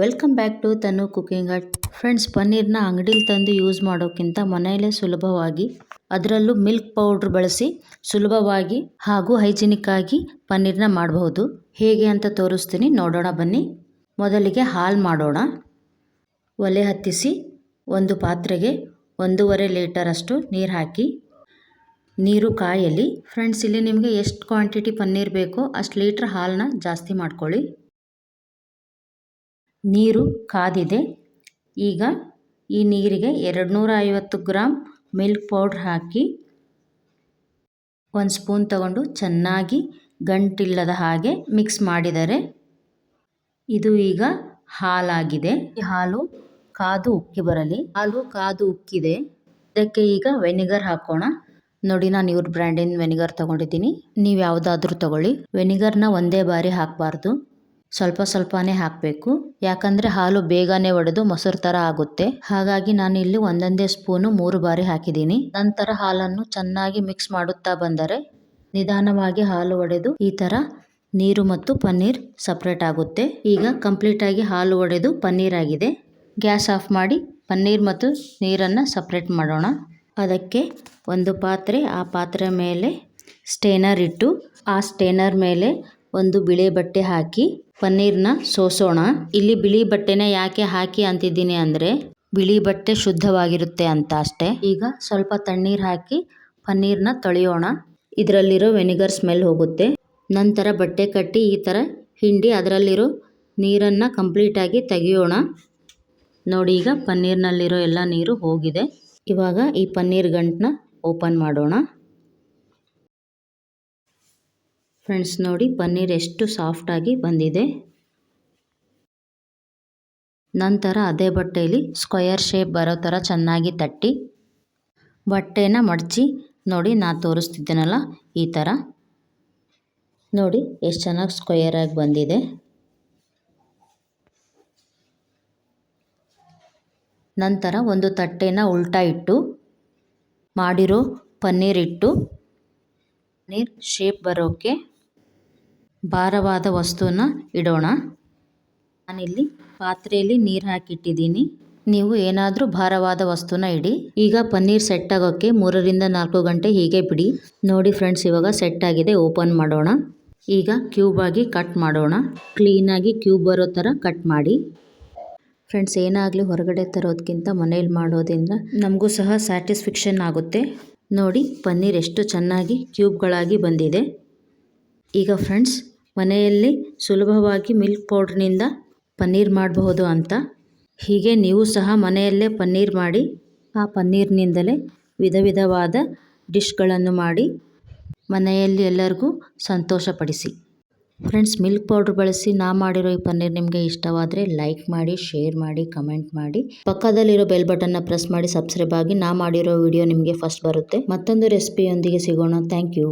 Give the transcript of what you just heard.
Welcome back to Tanu cooking at friends ಪನ್ನೀರ್ನ ಅಂಗಡಿಲಿ ತಂದು ಯೂಸ್ ಮಾಡೋಕ್ಕಿಂತ ಮನೆಯಲ್ಲೇ ಸುಲಭವಾಗಿ, ಅದರಲ್ಲೂ ಮಿಲ್ಕ್ ಪೌಡ್ರ್ ಬಳಸಿ ಸುಲಭವಾಗಿ ಹಾಗೂ ಹೈಜಿನಿಕ್ ಆಗಿ ಪನ್ನೀರ್ನ ಮಾಡಬಹುದು. ಹೇಗೆ ಅಂತ ತೋರಿಸ್ತೀನಿ. ನೋಡೋಣ ಬನ್ನಿ. ಮೊದಲಿಗೆ ಹಾಲು ಮಾಡೋಣ. ಒಲೆ ಹತ್ತಿಸಿ ಒಂದು ಪಾತ್ರೆಗೆ ಒಂದೂವರೆ ಲೀಟರಷ್ಟು ನೀರು ಹಾಕಿ, ನೀರು ಕಾಯಲಿ ಫ್ರೆಂಡ್ಸ್ ಇಲ್ಲಿ ನಿಮಗೆ ಎಷ್ಟು ಕ್ವಾಂಟಿಟಿ ಪನ್ನೀರ್ ಬೇಕೋ ಅಷ್ಟು ಲೀಟ್ರ್ ಹಾಲನ್ನ ಜಾಸ್ತಿ ಮಾಡ್ಕೊಳ್ಳಿ. ನೀರು ಕಾದಿದೆ. ಈಗ ಈ ನೀರಿಗೆ ಎರಡು ನೂರ ಐವತ್ತು ಗ್ರಾಮ್ ಮಿಲ್ಕ್ ಪೌಡ್ರ್ ಹಾಕಿ, ಒಂದು ಸ್ಪೂನ್ ತಗೊಂಡು ಚೆನ್ನಾಗಿ ಗಂಟಿಲ್ಲದ ಹಾಗೆ ಮಿಕ್ಸ್ ಮಾಡಿದರೆ ಇದು ಈಗ ಹಾಲಾಗಿದೆ. ಈ ಹಾಲು ಕಾದು ಉಕ್ಕಿ ಬರಲಿ. ಹಾಲು ಕಾದು ಉಕ್ಕಿದೆ. ಇದಕ್ಕೆ ಈಗ ವೆನಿಗರ್ ಹಾಕೋಣ. ನೋಡಿ, ನಾನು ಇವ್ರ ಬ್ರ್ಯಾಂಡಿನ ವೆನಿಗರ್ ತಗೊಂಡಿದ್ದೀನಿ. ನೀವು ಯಾವುದಾದ್ರೂ ತಗೊಳ್ಳಿ. ವೆನಿಗರ್ನ ಒಂದೇ ಬಾರಿ ಹಾಕಬಾರ್ದು. ಸ್ವಲ್ಪ ಸ್ವಲ್ಪನೇ ಹಾಕಬೇಕು. ಯಾಕಂದರೆ ಹಾಲು ಬೇಗನೆ ಒಡೆದು ಮೊಸರು ಥರ ಆಗುತ್ತೆ. ಹಾಗಾಗಿ ನಾನು ಇಲ್ಲಿ ಒಂದೊಂದೇ ಸ್ಪೂನು ಮೂರು ಬಾರಿ ಹಾಕಿದ್ದೀನಿ. ನಂತರ ಹಾಲನ್ನು ಚೆನ್ನಾಗಿ ಮಿಕ್ಸ್ ಮಾಡುತ್ತಾ ಬಂದರೆ ನಿಧಾನವಾಗಿ ಹಾಲು ಒಡೆದು ಈ ಥರ ನೀರು ಮತ್ತು ಪನ್ನೀರ್ ಸಪ್ರೇಟ್ ಆಗುತ್ತೆ. ಈಗ ಕಂಪ್ಲೀಟಾಗಿ ಹಾಲು ಒಡೆದು ಪನ್ನೀರ್ ಆಗಿದೆ. ಗ್ಯಾಸ್ ಆಫ್ ಮಾಡಿ ಪನ್ನೀರ್ ಮತ್ತು ನೀರನ್ನು ಸಪ್ರೇಟ್ ಮಾಡೋಣ. ಅದಕ್ಕೆ ಒಂದು ಪಾತ್ರೆ ಆ ಪಾತ್ರೆ ಮೇಲೆ ಸ್ಟೇನರ್ ಇಟ್ಟು ಆ ಸ್ಟೇನರ್ ಮೇಲೆ ಒಂದು ಬಿಳಿ ಬಟ್ಟೆ ಹಾಕಿ ಪನ್ನೀರ್ನ ಸೋಸೋಣ. ಇಲ್ಲಿ ಬಿಳಿ ಬಟ್ಟೆನ ಯಾಕೆ ಹಾಕಿ ಅಂತಿದ್ದೀನಿ ಅಂದರೆ ಬಿಳಿ ಬಟ್ಟೆ ಶುದ್ಧವಾಗಿರುತ್ತೆ ಅಂತ ಅಷ್ಟೇ. ಈಗ ಸ್ವಲ್ಪ ತಣ್ಣೀರು ಹಾಕಿ ಪನ್ನೀರ್ನ ತೊಳೆಯೋಣ. ಇದರಲ್ಲಿರೋ ವೆನಿಗರ್ ಸ್ಮೆಲ್ ಹೋಗುತ್ತೆ. ನಂತರ ಬಟ್ಟೆ ಕಟ್ಟಿ ಈ ಥರ ಹಿಂಡಿ ಅದರಲ್ಲಿರೋ ನೀರನ್ನು ಕಂಪ್ಲೀಟಾಗಿ ತೆಗೆಯೋಣ. ನೋಡಿ ಈಗ ಪನ್ನೀರ್ನಲ್ಲಿರೋ ಎಲ್ಲ ನೀರು ಹೋಗಿದೆ. ಇವಾಗ ಈ ಪನ್ನೀರ್ ಗಂಟನ್ನ ಓಪನ್ ಮಾಡೋಣ. ಫ್ರೆಂಡ್ಸ್ ನೋಡಿ, ಪನ್ನೀರ್ ಎಷ್ಟು ಸಾಫ್ಟಾಗಿ ಬಂದಿದೆ. ನಂತರ ಅದೇ ಬಟ್ಟೆಯಲ್ಲಿ ಸ್ಕ್ವಯರ್ ಶೇಪ್ ಬರೋ ಥರ ಚೆನ್ನಾಗಿ ತಟ್ಟಿ, ಬಟ್ಟೆನ ಮಡಚಿ, ನೋಡಿ ನಾನು ತೋರಿಸ್ತಿದ್ದೇನಲ್ಲ ಈ ಥರ ನೋಡಿ ಎಷ್ಟು ಚೆನ್ನಾಗಿ ಸ್ಕ್ವಯರಾಗಿ ಬಂದಿದೆ. ನಂತರ ಒಂದು ತಟ್ಟೆನ ಉಲ್ಟಾ ಇಟ್ಟು, ಮಾಡಿರೋ ಪನ್ನೀರ್ ಇಟ್ಟು, ಪನ್ನೀರ್ ಶೇಪ್ ಬರೋಕ್ಕೆ ಭಾರವಾದ ವಸ್ತುನ ಇಡೋಣ. ನಾನಿಲ್ಲಿ ಪಾತ್ರೆಯಲ್ಲಿ ನೀರು ಹಾಕಿಟ್ಟಿದ್ದೀನಿ. ನೀವು ಏನಾದರೂ ಭಾರವಾದ ವಸ್ತುನ ಇಡಿ. ಈಗ ಪನ್ನೀರ್ ಸೆಟ್ ಆಗೋಕ್ಕೆ ಮೂರರಿಂದ ನಾಲ್ಕು ಗಂಟೆ ಹೀಗೆ ಬಿಡಿ. ನೋಡಿ ಫ್ರೆಂಡ್ಸ್, ಇವಾಗ ಸೆಟ್ ಆಗಿದೆ, ಓಪನ್ ಮಾಡೋಣ. ಈಗ ಕ್ಯೂಬ್ ಆಗಿ ಕಟ್ ಮಾಡೋಣ. ಕ್ಲೀನಾಗಿ ಕ್ಯೂಬ್ ಬರೋ ಥರ ಕಟ್ ಮಾಡಿ. ಫ್ರೆಂಡ್ಸ್, ಏನಾಗಲಿ ಹೊರಗಡೆ ತರೋದಕ್ಕಿಂತ ಮನೇಲಿ ಮಾಡೋದ್ರಿಂದ ನಮಗೂ ಸಹ ಸ್ಯಾಟಿಸ್ಫಿಕ್ಷನ್ ಆಗುತ್ತೆ. ನೋಡಿ, ಪನ್ನೀರ್ ಎಷ್ಟು ಚೆನ್ನಾಗಿ ಕ್ಯೂಬ್ಗಳಾಗಿ ಬಂದಿದೆ. ಈಗ ಫ್ರೆಂಡ್ಸ್ ಮನೆಯಲ್ಲಿ ಸುಲಭವಾಗಿ ಮಿಲ್ಕ್ ಪೌಡ್ರ್ನಿಂದ ಪನ್ನೀರ್ ಮಾಡಬಹುದು ಅಂತ. ಹೀಗೆ ನೀವು ಸಹ ಮನೆಯಲ್ಲೇ ಪನ್ನೀರ್ ಮಾಡಿ, ಆ ಪನ್ನೀರ್ನಿಂದಲೇ ವಿಧ ವಿಧವಾದ ಡಿಶ್ಗಳನ್ನು ಮಾಡಿ ಮನೆಯಲ್ಲಿ ಎಲ್ಲರಿಗೂ ಸಂತೋಷಪಡಿಸಿ. ಫ್ರೆಂಡ್ಸ್ ಮಿಲ್ಕ್ ಪೌಡ್ರ್ ಬಳಸಿ ನಾ ಮಾಡಿರೋ ಈ ಪನ್ನೀರ್ ನಿಮಗೆ ಇಷ್ಟವಾದರೆ ಲೈಕ್ ಮಾಡಿ ಶೇರ್ ಮಾಡಿ ಕಮೆಂಟ್ ಮಾಡಿ. ಪಕ್ಕದಲ್ಲಿರೋ ಬೆಲ್ ಬಟನ್ನ ಪ್ರೆಸ್ ಮಾಡಿ ಸಬ್ಸ್ಕ್ರೈಬ್ ಆಗಿ ನಾ ಮಾಡಿರೋ ವಿಡಿಯೋ ನಿಮಗೆ ಫಸ್ಟ್ ಬರುತ್ತೆ. ಮತ್ತೊಂದು ರೆಸಿಪಿಯೊಂದಿಗೆ ಸಿಗೋಣ. Thank you